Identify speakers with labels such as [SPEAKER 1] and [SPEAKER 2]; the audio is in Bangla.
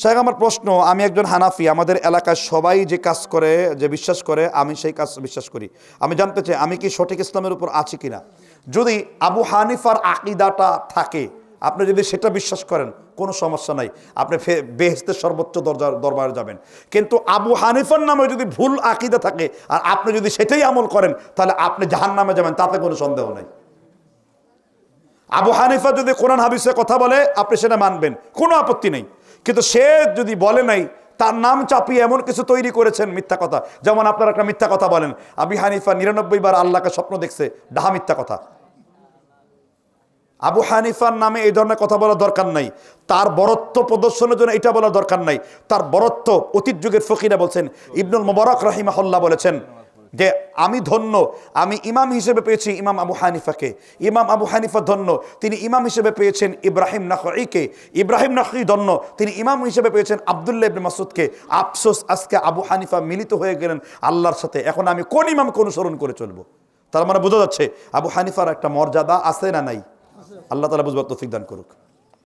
[SPEAKER 1] শেখ আমার প্রশ্ন, আমি একজন হানাফি, আমাদের এলাকায় সবাই যে কাজ করে, যে বিশ্বাস করে, আমি সেই কাজ বিশ্বাস করি। আমি জানতে চাই, আমি কি সঠিক ইসলামের উপর আছি কিনা? যদি আবু হানিফার আকিদাটা থাকে, আপনি যদি সেটা বিশ্বাস করেন, কোনো সমস্যা নাই। আপনি বেহেস্তের সর্বোচ্চ দরজার দরবারে যাবেন। কিন্তু আবু হানিফার নামে যদি ভুল আকিদা থাকে, আর আপনি যদি সেটাই আমল করেন, তাহলে আপনি জাহান নামে যাবেন, তাতে কোনো সন্দেহ নাই। আবু হানিফা যদি কোরআন হাদিসে কথা বলে, আপনি সেটা মানবেন। কোনো আপত্তি নেই। কিন্তু সে যদি বলে নাই, তার নাম চাপিয়ে এমন কিছু তৈরি করেছেন মিথ্যা কথা। যেমন আপনারা একটা মিথ্যা কথা বলেন, আবি হানিফা নিরানব্বই বার আল্লাহকে স্বপ্ন দেখছে, ডাহা মিথ্যা কথা। আবু হানিফার নামে এই ধরনের কথা বলার দরকার নাই। তার বরত্ব প্রদর্শনের জন্য এটা বলার দরকার নাই। তার বরত্ব অতীত যুগের ফকিরা বলছেন, ইবনুল মোবারক রাহিমাহল্লা বলেছেন যে আমি ধন্য, আমি ইমাম হিসেবে পেয়েছি ইমাম আবু হানিফাকে। ইমাম আবু হানিফা ধন্য, তিনি ইমাম হিসেবে পেয়েছেন ইব্রাহিম নাখঈকে। ইব্রাহিম নাখঈ ধন্য, তিনি ইমাম হিসেবে পেয়েছেন আবদুল্লাহ ইবনে মাসুদকে আফসোস, আজকে আবু হানিফা মিলিত হয়ে গেলেন আল্লাহর সাথে। এখন আমি কোন ইমামকে অনুসরণ করে চলবো? তার মানে বোঝা যাচ্ছে আবু হানিফার একটা মর্যাদা আছে না নাই? আল্লাহ তালা বুঝবার তৌফিক দান করুক।